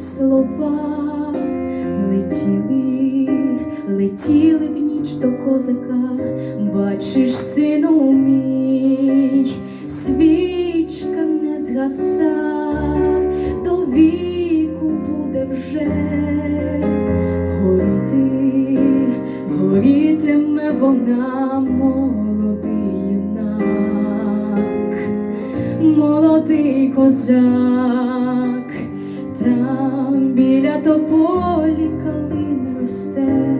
слова летіли, летіли в ніч до козака, бачиш, сину мій, свічка не згаса, до віку буде вже горіти, горітиме вона молодий молодий козак біля тополі калина росте,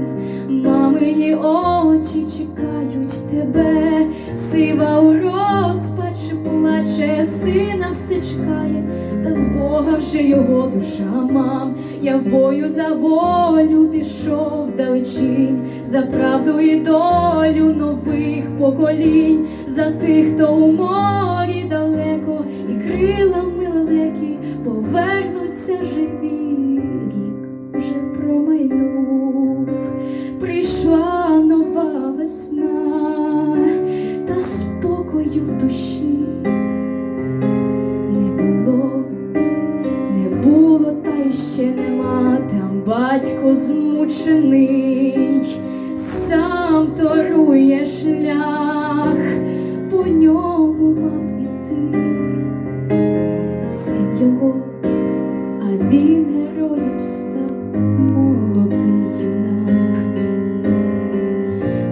мамині очі чекають тебе, сива у розпачі плаче, сина все чекає, та в Бога вже його душа мам. Я в бою за волю пішов далечінь, за правду і долю нових поколінь, за тих, хто у спокою в душі. Не було не було, та й ще нема, там батько змучений, сам торує шлях, по ньому мав іти, син його, а він героєм став. Молодий юнак,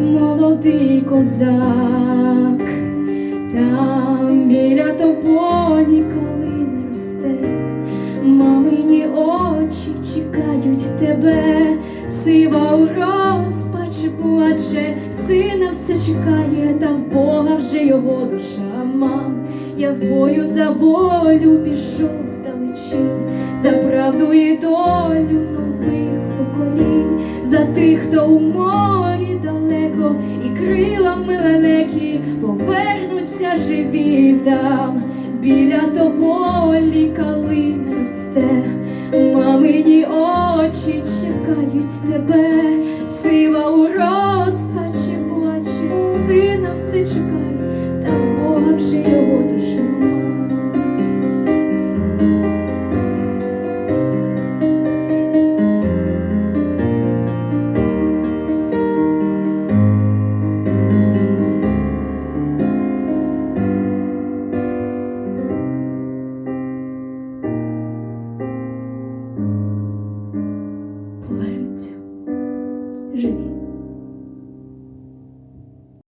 молодий козак, очі чекають тебе, сива у розпачі плаче, сина все чекає, та в Бога вже його душа мам. Я в бою за волю пішов далечінь, за правду і долю нових поколінь, за тих, хто у морі далеко, і крилами лелеки повернуться живі там, біля тополі калина росте, очі чекають тебе, сива у розпачі плаче, сина все чекає,